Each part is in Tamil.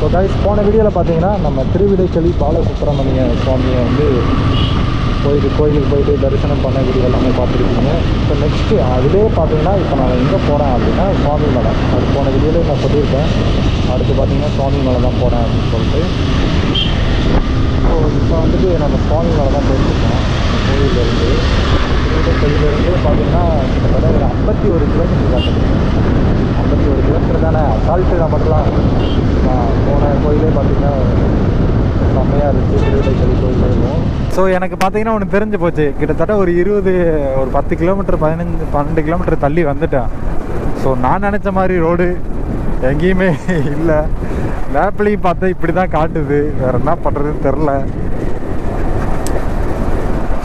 ஸோ கைஸ் போன வீடியோவில் பார்த்தீங்கன்னா நம்ம திருவிடைச்செளி பாலசுப்ரமணிய சுவாமியை வந்து போயிட்டு கோயிலுக்கு போயிட்டு தரிசனம் பண்ண வீடியோ எல்லாமே பார்த்துருக்கீங்க. இப்போ நெக்ஸ்ட்டு அதிலே பார்த்தீங்கன்னா இப்போ நான் எங்கே போகிறேன் அப்படின்னா சுவாமி மலை. அது போன வீடியோவில் நான் சொல்லியிருக்கேன். அடுத்து பார்த்தீங்கன்னா சுவாமி மலை தான் போகிறேன் அப்படின்னு சொல்லிட்டு. ஸோ இப்போ வந்துட்டு நம்ம சுவாமி மலை தான் போயிட்டுருக்கோம் கோயிலேருந்து திருவிடைச்செளியிலேருந்து பார்த்தீங்கன்னா கிட்டத்தட்ட ஒரு ஐம்பத்தி ஒரு கிலோமீட்டர் காட்டுது ஐம்பத்தி ஒரு கிலோமீட்டர் தானே. அசால்ட்டு நம்மட்டலாம் நான் போன கோயிலே பார்த்தீங்கன்னா செம்மையாக இருந்துச்சு. திருவிடைச்செளி கோயில் ஸோ எனக்கு பார்த்தீங்கன்னா ஒன்று தெரிஞ்சு போச்சு. கிட்டத்தட்ட ஒரு இருபது ஒரு பத்து கிலோமீட்டர் பதினஞ்சு பன்னெண்டு கிலோமீட்டர் தள்ளி வந்துட்டேன். ஸோ நான் நினச்ச மாதிரி ரோடு எங்கேயுமே இல்லை. மேப்லேயும் பார்த்தா இப்படி தான் காட்டுது. வேறு என்ன பண்ணுறதுன்னு தெரில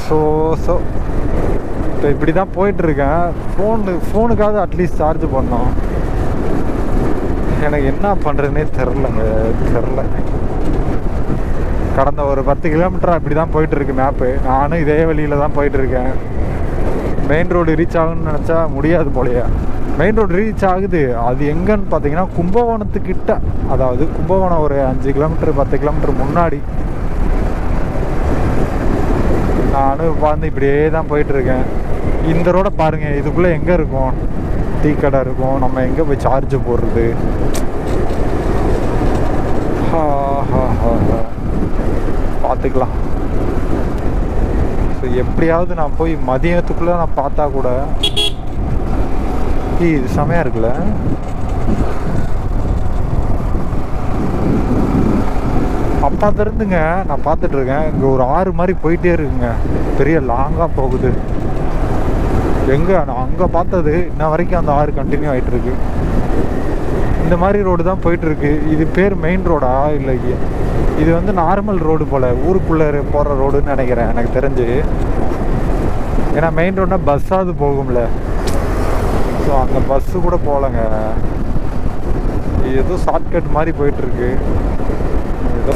ஸோ ஸோ இப்போ இப்படி தான் போயிட்டுருக்கேன் ஃபோனு ஃபோனுக்காவது அட்லீஸ்ட் சார்ஜ் பண்ணோம். எனக்கு என்ன பண்ணுறதுனே தெரிலங்க தெரில. கடந்த ஒரு பத்து கிலோமீட்டர் அப்படி தான் போயிட்டுருக்கு மேப்பு நானும் இதே வழியில் தான் போயிட்டுருக்கேன். மெயின் ரோடு ரீச் ஆகுன்னு நினச்சா முடியாது போலையா. மெயின் ரோடு ரீச் ஆகுது. அது எங்கன்னு பார்த்தீங்கன்னா கும்பகோணத்துக்கிட்ட. அதாவது கும்பகோணம் ஒரு அஞ்சு கிலோமீட்டர் பத்து கிலோமீட்டர் முன்னாடி. நானும் உட்காந்து இப்படியே தான் போயிட்டுருக்கேன். இந்த ரோடை பாருங்கள் இதுக்குள்ளே எங்கே இருக்கும்? டீ கடை இருக்கும். நம்ம எங்கே போய் சார்ஜ் போடுறது? பார்த்துக்கலாம். ஸோ எப்படியாவது நான் போய் மதியத்துக்குள்ளே நான் பார்த்தா கூட இது செமையாக இருக்குல்ல? அப்பா இருந்துங்க. நான் பார்த்துட்டு இருக்கேன். இங்கே ஒரு ஆறு மாதிரி போயிட்டே இருக்குங்க. பெரிய லாங்காக போகுது. எங்கே? நான் அங்கே பார்த்தது இன்ன வரைக்கும் அந்த ஆறு கண்டினியூ ஆகிட்டு இருக்கு. இந்த மாதிரி ரோடு தான் போயிட்டுருக்கு இது பேர் மெயின் ரோடா இல்லை இது வந்து நார்மல் ரோடு போல். ஊருக்குள்ளே போகிற ரோடுன்னு நினைக்கிறேன். எனக்கு தெரிஞ்சு. ஏன்னா மெயின் ரோட்னா பஸ்ஸாவது போகும்ல. ஸோ அங்கே பஸ்ஸு கூட போகலங்க. ஏதோ ஷார்ட்கட் மாதிரி போயிட்டுருக்கு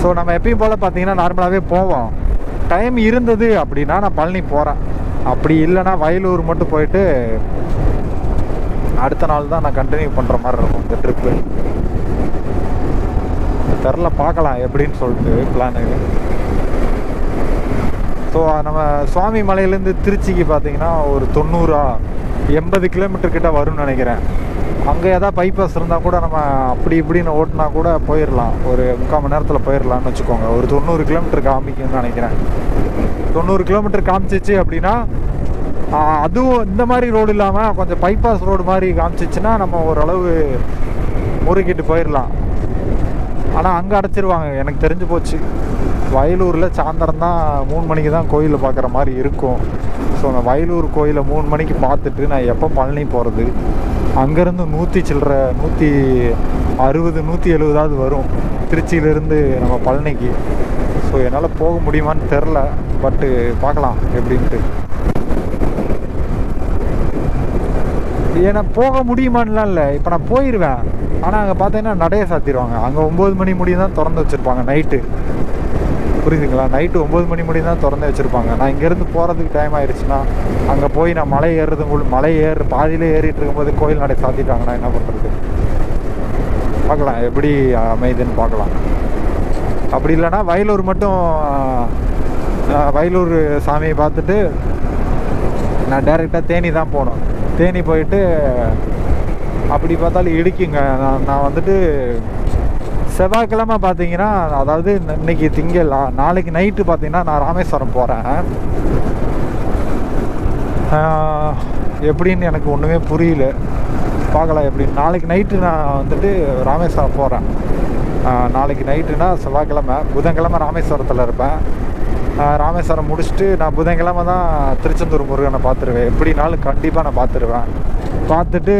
ஸோ நம்ம எப்பயும் போல் பார்த்தீங்கன்னா நார்மலாகவே போவோம். டைம் இருந்தது அப்படின்னா நான் பழனி போகிறேன் அப்படி இல்லைன்னா வயலூர் மட்டும் போயிட்டு அடுத்த நாள் தான் நான் கண்டினியூ பண்ணுற மாதிரி இருக்கும் இந்த ட்ரிப்பு தெரில பார்க்கலாம் எப்படின்னு சொல்லிட்டு பிளானு ஸோ நம்ம சுவாமி மலையிலேருந்து திருச்சிக்கு பார்த்தீங்கன்னா ஒரு தொண்ணூறா எண்பது கிலோமீட்டர் கிட்ட வரும்னு நினைக்கிறேன். அங்கே ஏதாவது பைபாஸ் இருந்தால் கூட நம்ம அப்படி இப்படின்னு ஓட்டினா கூட போயிடலாம் ஒரு முக்கால் மணி நேரத்தில் போயிடலாம்னு வச்சுக்கோங்க. ஒரு தொண்ணூறு கிலோமீட்டர் காமிக்கும்னு நினைக்கிறேன். தொண்ணூறு கிலோமீட்டர் காமிச்சிச்சு அப்படின்னா அதுவும் இந்த மாதிரி ரோடு இல்லாமல் கொஞ்சம் பைபாஸ் ரோடு மாதிரி காமிச்சிச்சுன்னா நம்ம ஓரளவு முறுக்கிட்டு போயிடலாம் ஆனால் அங்கே அடைச்சிருவாங்க. எனக்கு தெரிஞ்சு போச்சு. வயலூரில் சாயந்தரம் தான் மூணு மணிக்கு தான் கோயிலை பார்க்குற மாதிரி இருக்கும். ஸோ நான் வயலூர் கோயிலை மூணு மணிக்கு பார்த்துட்டு நான் எப்போ பழனி போகிறது அங்கேருந்து நூற்றி சில்லற நூற்றி அறுபது நூற்றி எழுபதாவது வரும். திருச்சியிலேருந்து நம்ம பழனிக்கு. ஸோ என்னால் போக முடியுமான்னு தெரில. பட்டு பார்க்கலாம் எப்படின்ட்டு. ஏன்னா போக முடியுமான்லாம் இல்லை. இப்போ நான் போயிடுவேன் ஆனால் அங்கே பார்த்தீங்கன்னா நடைய சாத்திடுவாங்க. அங்கே ஒம்பது மணி முடியும் தான் திறந்து வச்சுருப்பாங்க நைட்டு புரியுதுங்களா? நைட்டு ஒம்பது மணி மணி தான் திறந்து வச்சுருப்பாங்க. நான் இங்கேருந்து போகிறதுக்கு டைம் ஆயிடுச்சுன்னா அங்கே போய் நான் மலை ஏறுறதுக்குள்ள மலை ஏறு பாதியிலே ஏறிட்டு இருக்கும்போது கோயில் நடை சாத்திட்டாங்கன்னா என்ன பண்ணுறது பார்க்கலாம் எப்படி அமையுதுன்னு பார்க்கலாம். அப்படி இல்லைன்னா வயலூர் மட்டும் வயலூர் சாமியை பார்த்துட்டு நான் டைரெக்டாக தேனி தான் போகணும். தேனி போயிட்டு அப்படி பார்த்தாலும் இடிக்குங்க. நான் நான் வந்துட்டு செவ்வாய்க்கிழமை பார்த்தீங்கன்னா அதாவது இன்னைக்கு திங்கள் நாளைக்கு நைட்டு பார்த்தீங்கன்னா நான் ராமேஸ்வரம் போகிறேன் எப்படின்னு எனக்கு ஒன்றுமே புரியல. பார்க்கலாம் எப்படி நாளைக்கு நைட்டு நான் வந்துட்டு ராமேஸ்வரம் போகிறேன் நாளைக்கு நைட்டுனா செவ்வாய்க்கிழமை புதன்கிழமை ராமேஸ்வரத்தில் இருப்பேன். ராமேஸ்வரம் முடிச்சுட்டு நான் புதன்கிழமை தான் திருச்செந்தூர் முருகனை பார்த்துருவேன். எப்படினாலும் கண்டிப்பாக நான் பார்த்துருவேன். பார்த்துட்டு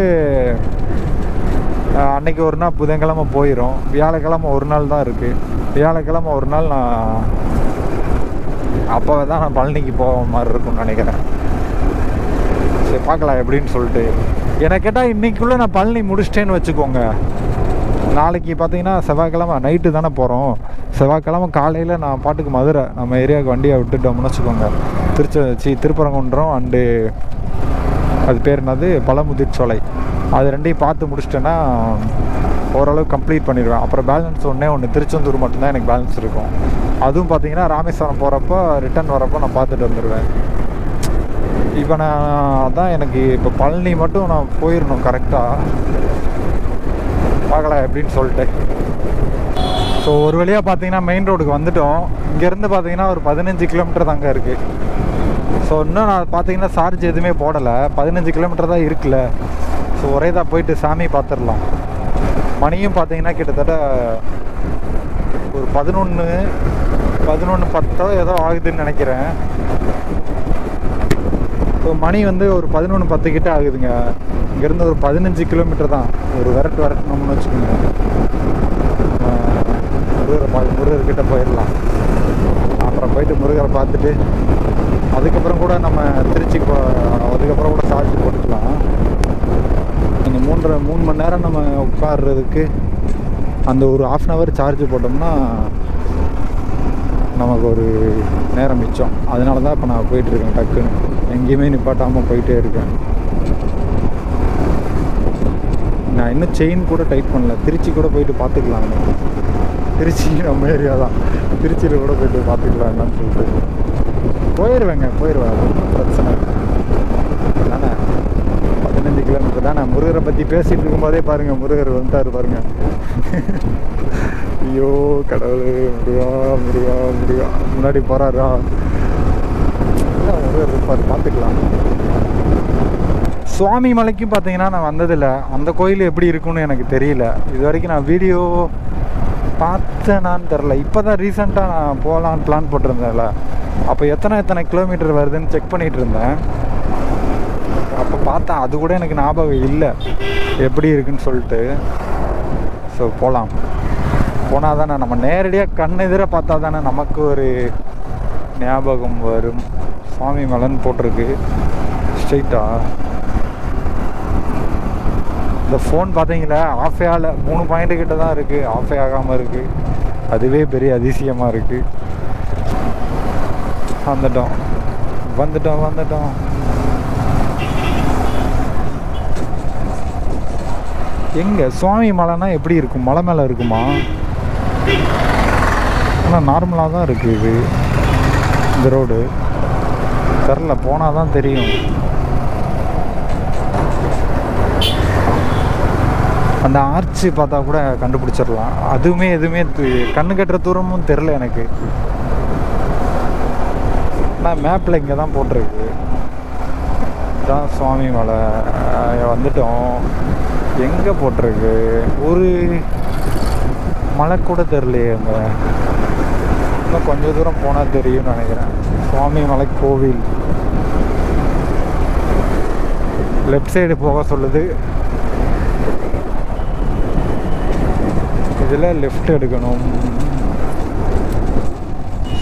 அன்னைக்கு ஒரு நாள் புதன்கிழமை போயிடும் வியாழக்கிழமை ஒரு நாள் தான் இருக்குது வியாழக்கிழமை ஒரு நாள் நான் அப்போ தான் நான் பழனிக்கு போக மாதிரி இருக்கும்னு நினைக்கிறேன். சரி பார்க்கலாம் எப்படின்னு சொல்லிட்டு. எனக்கு கேட்டால் இன்னைக்குள்ளே நான் பழனி முடிச்சிட்டேன்னு வச்சுக்கோங்க. நாளைக்கு பார்த்தீங்கன்னா செவ்வாய்க்கிழமை நைட்டு தானே போகிறோம் செவ்வாய்க்கிழமை காலையில் நான் பாட்டுக்கு மதுரை நம்ம ஏரியாவுக்கு வண்டியை விட்டுட்டோம்னு வச்சுக்கோங்க. திருச்சி சி திருப்பரங்குன்றம் அண்டு அது பேர் என்னது? பழமுதிர்ச்சோலை அது ரெண்டையும் பார்த்து முடிச்சிட்டேன்னா ஓரளவுக்கு கம்ப்ளீட் பண்ணிடுவேன். அப்புறம் பேலன்ஸ் ஒன்றே ஒன்று திருச்செந்தூர் மட்டும்தான் எனக்கு பேலன்ஸ் இருக்கும். அதுவும் பார்த்தீங்கன்னா ராமேஸ்வரம் போகிறப்போ ரிட்டர்ன் வரப்போ நான் பார்த்துட்டு வந்துடுவேன் இப்போ நான் அதான் எனக்கு இப்போ பழனி மட்டும் நான் போயிடணும் கரெக்டாக பார்க்கலாம் எப்படின்னு சொல்லிட்டு. ஸோ ஒரு வழியாக பார்த்தீங்கன்னா மெயின் ரோடுக்கு வந்துட்டோம். இங்கேருந்து பார்த்தீங்கன்னா ஒரு பதினஞ்சு கிலோமீட்டர் தாங்க இருக்குது ஸோ இன்னும் நான் பார்த்தீங்கன்னா சார்ஜ் எதுவுமே போடலை. பதினஞ்சு கிலோமீட்டர் தான் இருக்குல்ல. ஸோ ஒரே தான் போயிட்டு சாமி பார்த்துடலாம். மணியும் பார்த்தீங்கன்னா கிட்டத்தட்ட ஒரு பதினொன்று பதினொன்று பத்தோ ஏதோ ஆகுதுன்னு நினைக்கிறேன். ஸோ மணி வந்து ஒரு பதினொன்று பத்து கிட்ட ஆகுதுங்க. இங்கேருந்து ஒரு பதினஞ்சு கிலோமீட்டர் தான். ஒரு விரட்டு விரட்டணும்னு வச்சுக்கோங்க. முருகரை பா முருகர்கிட்ட போயிடலாம். அப்புறம் போயிட்டு முருகரை பார்த்துட்டு அதுக்கப்புறம் கூட நம்ம திருச்சி போ அதுக்கப்புறம் கூட சார்ஜ் போட்டுக்கலாம். அந்த மூன்றரை மூணு மணி நேரம் நம்ம உட்கார்றதுக்கு அந்த ஒரு ஆஃப் அன் ஹவர் சார்ஜ் போட்டோம்னா நமக்கு ஒரு நேரம் மிச்சம். அதனால தான் இப்போ நான் போயிட்டுருக்கேன் டக்குன்னு. எங்கேயுமே நிப்பாட்டாமல் போயிட்டே இருக்கேன். நான் இன்னும் செயின் கூட டைட் பண்ணல. திருச்சி கூட போயிட்டு பார்த்துக்கலாம். திருச்சி நம்ம ஏரியா தான். திருச்சியில் கூட போயிட்டு பார்த்துக்கலாம் என்னன்னு சொல்லிட்டு. போயிடுவேங்க போயிடுவேன் பிரச்சனை இல்லை. தானே பதினஞ்சு கிலோமீட்டர் தானே. முருகரை பற்றி பேசிகிட்டு இருக்கும்போதே பாருங்கள் முருகர் வந்துட்டாரு பாருங்கள் ஐயோ கடவுளே முருகா முருகா முருகா. முன்னாடி போகிறாரா இல்லை முருகர் இருப்பார் பார்த்துக்கலாம் சுவாமி மலைக்கும் பார்த்தீங்கன்னா நான் வந்ததில்லை. அந்த கோயில் எப்படி இருக்கும்னு எனக்கு தெரியல. இது வரைக்கும் நான் வீடியோ பார்த்தேனான்னு தெரில இப்போ தான் ரீசெண்டாக நான் போகலான்னு பிளான் போட்டிருந்தேன்ல. அப்போ எத்தனை எத்தனை கிலோமீட்டர் வருதுன்னு செக் பண்ணிகிட்டு இருந்தேன். அப்போ பார்த்தேன் அது கூட எனக்கு ஞாபகம் இல்லை. எப்படி இருக்குன்னு சொல்லிட்டு. ஸோ போகலாம் போனால் தானே நம்ம நேரடியாக கண் எதிர பார்த்தா தானே நமக்கு ஒரு ஞாபகம் வரும். சுவாமி மலன் போட்டிருக்கு. ஸ்ட்ரைட்டா இந்த ஃபோன் பார்த்தீங்களா? ஆஃபே ஆகலை மூணு பாயிண்ட்டு கிட்ட தான் இருக்குது ஆஃபே ஆகாமல் இருக்குது அதுவே பெரிய அதிசயமாக இருக்குது வந்துட்டோம் வந்துட்டோம் வந்துட்டோம் எங்க சுவாமி மலைனா எப்படி இருக்கும்? மலை மேலே இருக்குமா? ஆனால் நார்மலாக தான் இருக்குது இது. இந்த ரோடு தெரில போனால் தான் தெரியும். அந்த ஆர்ச்சு பார்த்தா கூட கண்டுபிடிச்சிடலாம். அதுவுமே எதுவுமே கண்ணு கட்டுற தூரமும் தெரில எனக்கு. ஆனால் மேப்பில் இங்கே தான் போட்டிருக்கு. இதுதான் சுவாமி மலை. வந்துட்டோம். எங்கே போட்டிருக்கு? ஒரு மலை கூட தெரியலையே அங்கே. இன்னும் கொஞ்சம் தூரம் போனால் தெரியும்னு நினைக்கிறேன். சுவாமி மலை கோவில். லெஃப்ட் சைடு போக சொல்லுது. இதில் லெஃப்ட் எடுக்கணும்.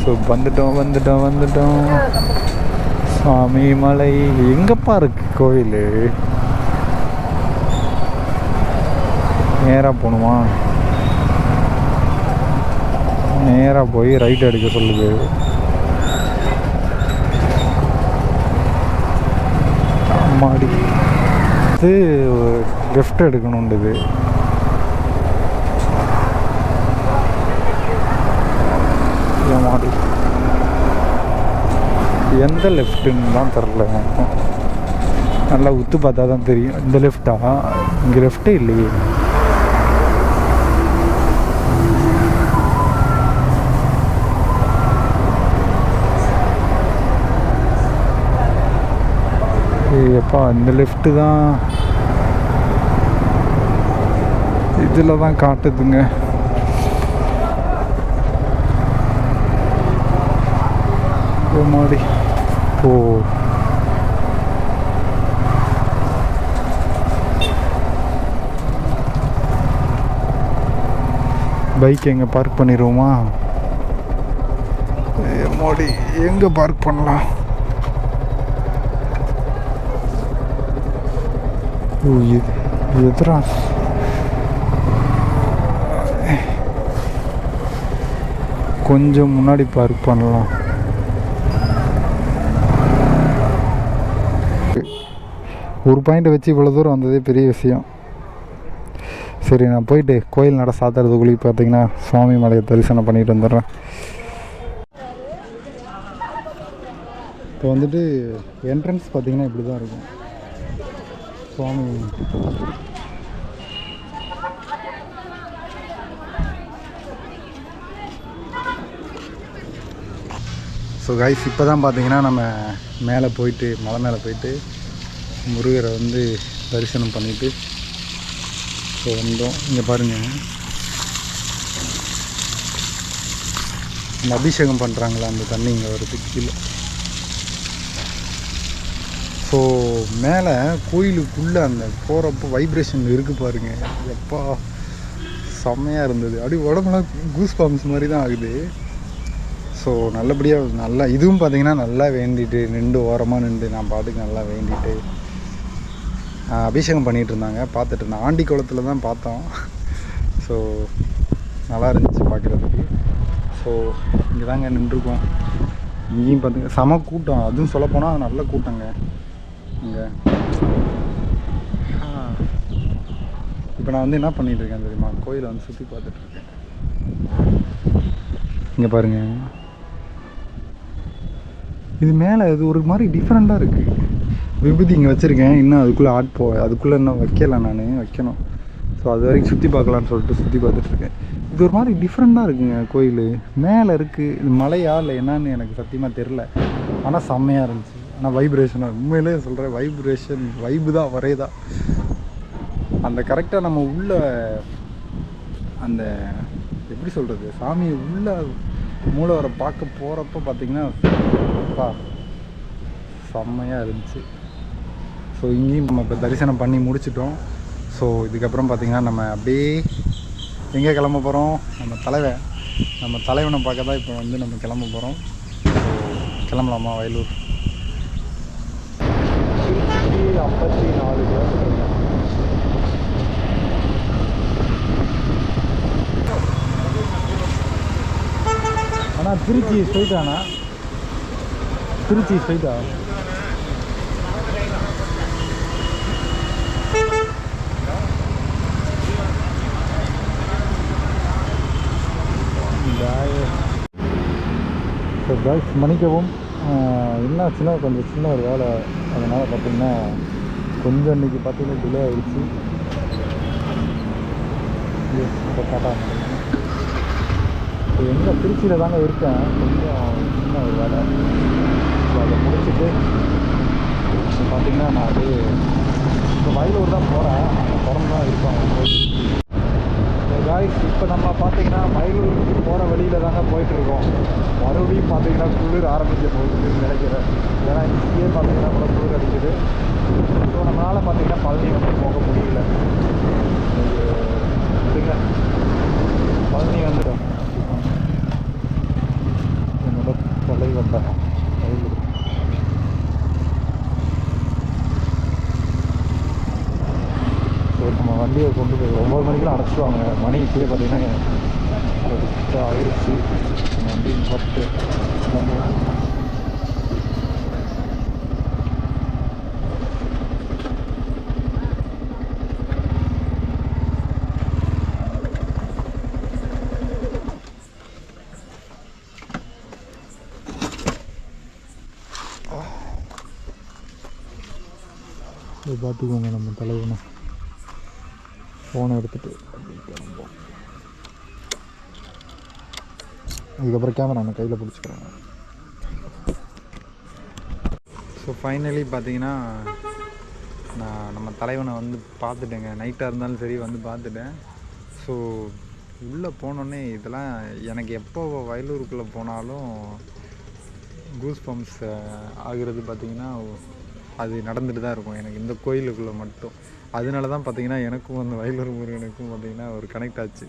ஸோ வந்துட்டோம் வந்துட்டோம் வந்துட்டோம். சாமி மலை. எங்கப்பா இருக்கு கோயில்? நேராக போகணுமா நேராக போய் ரைட் அடிக்க சொல்லுது. அம்மாடி. இது லெஃப்ட் எடுக்கணுண்டுது மாடி எந்த லெஃப்ட்டுன்னு தான் தெரில நல்லா உத்து பார்த்தா தான் தெரியும். இந்த லெஃப்டா இங்கே லெஃப்ட்டே இல்லையே. எப்பா இந்த லெஃப்ட்டு தான். இதில் தான் காட்டுதுங்க. மாடி ஓ பைக் எங்கே பார்க் பண்ணிடுவோமா மாடி எங்கே பார்க் பண்ணலாம்? ஓ எதிரா? கொஞ்சம் முன்னாடி பார்க் பண்ணலாம். ஒரு பாயிண்ட் வச்சு இவ்வளோ தூரம் வந்ததே பெரிய விஷயம். சரி நான் போயிட்டு கோயில் நட சாத்துறதுக்குள்ளே பார்த்தீங்கன்னா சுவாமி மலையை தரிசனம் பண்ணிட்டு வந்துடுறேன். இப்போ வந்துட்டு என்ட்ரன்ஸ் பார்த்தீங்கன்னா இப்படி தான் இருக்கும். சுவாமி. ஸோ கைஸ் இப்போ தான் பார்த்தீங்கன்னா நம்ம மேலே போயிட்டு மலை மேலே போயிட்டு முருகரை வந்து தரிசனம் பண்ணிவிட்டு ஸோ வந்தோம். இங்கே பாருங்கள் இந்த அபிஷேகம் பண்ணுறாங்களா அந்த தண்ணி இங்கே வருது கீழே. ஸோ மேலே கோயிலுக்குள்ளே அந்த போகிறப்போ வைப்ரேஷன் இருக்குது பாருங்கள் எப்பா செம்மையாக இருந்தது. அப்படியே உடம்புலாம் கூஸ் பாம்ஸ் மாதிரி தான் ஆகுது. ஸோ நல்லபடியாக நல்லா இதுவும் பார்த்திங்கன்னா நல்லா வேண்டிட்டு நின்று ஓரமாக நின்று நான் பாட்டுக்கு நல்லா வேண்டிட்டு அபிஷேகம் பண்ணிகிட்டு இருந்தாங்க பார்த்துட்டு இருந்தேன் ஆண்டி குளத்தில் தான் பார்த்தோம். ஸோ நல்லா இருந்துச்சு பார்க்குறதுக்கு. ஸோ இங்கே தாங்க நின்றுருக்கோம். இங்கேயும் பார்த்துங்க செம கூட்டம். அதுவும் சொல்லப்போனால் நல்ல கூட்டங்க. இங்கே. இப்போ நான் வந்து என்ன பண்ணிட்டு இருக்கேன் தெரியுமா? கோயிலை வந்து சுற்றி பார்த்துட்ருக்கேன். இங்கே பாருங்க. இது மேலே இது ஒரு மாதிரி டிஃப்ரெண்ட்டாக இருக்குது விபூதி இங்கே வச்சுருக்கேன். இன்னும் அதுக்குள்ளே ஆட் போ அதுக்குள்ளே இன்னும் வைக்கல நான். வைக்கணும். ஸோ அது வரைக்கும் சுற்றி பார்க்கலான்னு சொல்லிட்டு சுற்றி பார்த்துட்ருக்கேன் இது ஒரு மாதிரி டிஃப்ரெண்ட்டாக இருக்குங்க கோயில். மேலே இருக்குது இது மலையா இல்லை என்னன்னு எனக்கு சத்தியமாக தெரில ஆனால் செம்மையாக இருந்துச்சு. ஆனால் வைப்ரேஷனாக உண்மையிலே சொல்கிறேன் வைப்ரேஷன் வைபு தான் வரையதான் அந்த கரெக்டாக நம்ம உள்ள அந்த எப்படி சொல்கிறது சாமியை உள்ள வர பார்க்க போகிறப்ப பார்த்தீங்கன்னா செம்மையாக இருந்துச்சு. ஸோ இங்கேயும் நம்ம இப்போ தரிசனம் பண்ணி முடிச்சிட்டோம். ஸோ இதுக்கப்புறம் பார்த்திங்கன்னா நம்ம அப்படியே எங்கே கிளம்ப போகிறோம் நம்ம தலைவன் நம்ம தலைவனை பார்க்க தான் இப்போ வந்து நம்ம கிளம்ப போகிறோம் ஸோ கிளம்பலாமா வயலூர்? ஐம்பத்தி நாலு அண்ணா. திருச்சி ஸ்ட்ரைட்டாண்ணா திருச்சி ஸ்ட்ரைட்டா ஸோ காய்ஸ் மன்னிக்கவும். ஆஹ் என்னாச்சுன்னா கொஞ்சம் சின்ன ஒரு வேலை. அதனால் பார்த்திங்கன்னா கொஞ்சம் இன்றைக்கி பார்த்தீங்கன்னா டிலே ஆகிடுச்சு இப்போ டாட்டா எங்கே திருச்சியில் தாங்க இருக்கேன். கொஞ்சம் சின்ன ஒரு வேலை. ஸோ அதை முடிச்சுட்டு பார்த்திங்கன்னா பார்த்தீங்கன்னா நான் அப்படியே இப்போ வயலூர் தான் போகிறேன் திறந்து தான் இருப்பாங்க காய்ஸ் இப்போ நம்ம பார்த்தீங்கன்னா மயிலூருக்கு போகிற வழியில் தாங்க போயிட்டுருக்கோம். மறுபடியும் பார்த்தீங்கன்னா குளிர் ஆரம்பிக்க போகுதுன்னு நினைக்கிறேன். ஏன்னா இங்கேயே பார்த்தீங்கன்னா கூட குளிர் அடிக்குது. ஸோ நம்மளால் பார்த்தீங்கன்னா பழனி வந்து போக முடியல. இல்லைங்க பழனி வந்து என்னோட தொலை வந்த மயிலூர். ஸோ நம்ம வண்டியை கொண்டு ஒம்பது மணிக்கெலாம் அடைச்சிடுவாங்க மணி இப்போயே பார்த்தீங்கன்னா எட்டு ஆயிடுச்சு. நம்ம வண்டி பத்து பார்த்துக்கோங்க நம்ம தலைவனை. ஃபோனை எடுத்துகிட்டு கிளம்புவோம் அதுக்கப்புறம் கேமரா நான் கையில் பிடிச்சிக்கிறேன். ஸோ ஃபைனலி பார்த்தீங்கன்னா நான் நம்ம தலைவனை வந்து பார்த்துட்டேங்க. நைட்டாக இருந்தாலும் சரி வந்து பார்த்துட்டேன். ஸோ உள்ளே போனோடனே இதெல்லாம் எனக்கு எப்போ வயலூருக்குள்ளே போனாலும் கூஸ் பம்ப்ஸ் ஆகிறது பார்த்திங்கன்னா அது நடந்துட்டு தான் இருக்கும். எனக்கு இந்த கோயிலுக்குள்ளே மட்டும். அதனால தான் பார்த்தீங்கன்னா எனக்கும் அந்த வயலூர் முருகனுக்கும் பார்த்திங்கன்னா ஒரு கனெக்ட் ஆச்சு.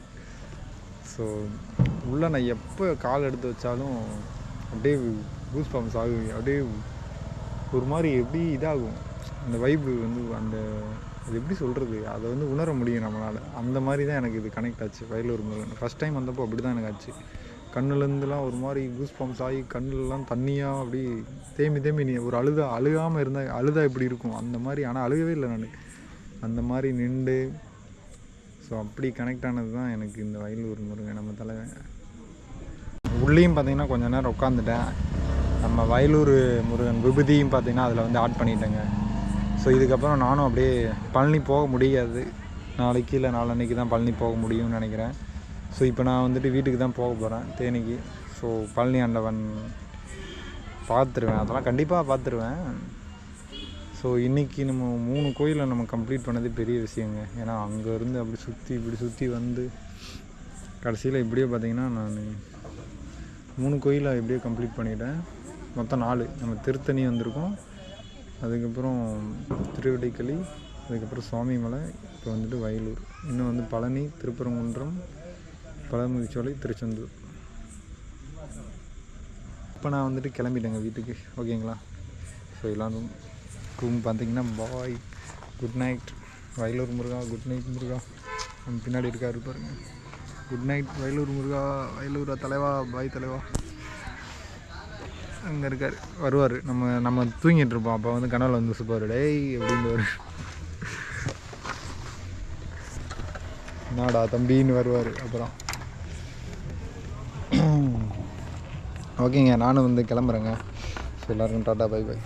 ஸோ உள்ளே நான் எப்போ கால் எடுத்து வச்சாலும் அப்படியே கூஸ் பம்ப்ஸ் ஆகுங்க அப்படியே ஒரு மாதிரி எப்படி இதாகும். அந்த வைப்பு வந்து அந்த அது எப்படி சொல்கிறது அதை வந்து உணர முடியும் நம்மளால். அந்த மாதிரி தான் எனக்கு இது கனெக்ட் ஆச்சு வயலூர் முருகன். ஃபஸ்ட் டைம் வந்தப்போ அப்படி தான் எனக்கு ஆச்சு. கண்ணுலேருந்துலாம் ஒரு மாதிரி கூஸ் பம்ப்ஸ் ஆகி கண்ணுலலாம் தண்ணியாக அப்படி தேம்பி தேம்பி நீ ஒரு அழுதா அழுகாமல் இருந்தால் அழுதா எப்படி இருக்கும்? அந்த மாதிரி ஆனால் அழுகவே இல்லை நான். அந்த மாதிரி நின்று. ஸோ அப்படி கனெக்ட் ஆனது தான் எனக்கு இந்த வயலூர் முருகன் நம்ம தலைவன். உள்ளேயும் பார்த்தீங்கன்னா கொஞ்ச நேரம் உட்காந்துட்டேன் நம்ம வயலூர் முருகன் விபதியும் பார்த்தீங்கன்னா அதில் வந்து ஆட் பண்ணிட்டேங்க. ஸோ இதுக்கப்புறம் நானும் அப்படியே பழனி போக முடியாது. நாளைக்கு இல்லை நாளன்னைக்கு தான் பழனி போக முடியும்னு நினைக்கிறேன். ஸோ இப்போ நான் வந்துட்டு வீட்டுக்கு தான் போக போகிறேன் தேனிக்கு. ஸோ பழனி ஆண்டவன் பார்த்துருவேன். அதெல்லாம் கண்டிப்பாக பார்த்துருவேன். ஸோ இன்றைக்கி நம்ம மூணு கோயிலை நம்ம கம்ப்ளீட் பண்ணது பெரிய விஷயங்க. ஏன்னா அங்கேருந்து அப்படி சுற்றி இப்படி சுற்றி வந்து கடைசியில் இப்படியே பார்த்தீங்கன்னா நான் மூணு கோயிலை எப்படியோ கம்ப்ளீட் பண்ணிட்டேன். மொத்தம் நாலு. நம்ம திருத்தணி வந்திருக்கோம். அதுக்கப்புறம் திருவிடைக்களி அதுக்கப்புறம் சுவாமிமலை இப்போ வந்துட்டு வயலூர். இன்னும் வந்து பழனி திருப்பரங்குன்றம் பழமுதிச்சோலை திருச்செந்தூர். இப்போ நான் வந்துட்டு கிளம்பிட்டேங்க வீட்டுக்கு. ஓகேங்களா? ஸோ எல்லாரும் ரூம் பார்த்தீங்கன்னா bye good night Vayalur Muruga good night Muruga. நம்ம பின்னாடி இருக்காரு பாருங்க. Good night Vayalur Muruga. Vayalur தலைவா பாய் தலைவா. அங்கே இருக்கார். வருவார். நம்ம நம்ம தூங்கிட்டு இருப்போம். அப்போ வந்து கனவில் வந்து சுப்பார். டேய் அப்படின்னு நாடா தம்பின்னு வருவார். அப்புறம். ஓகேங்க நானும் வந்து கிளம்புறேங்க. ஸோ எல்லோருக்கும் டாட்டா பை பை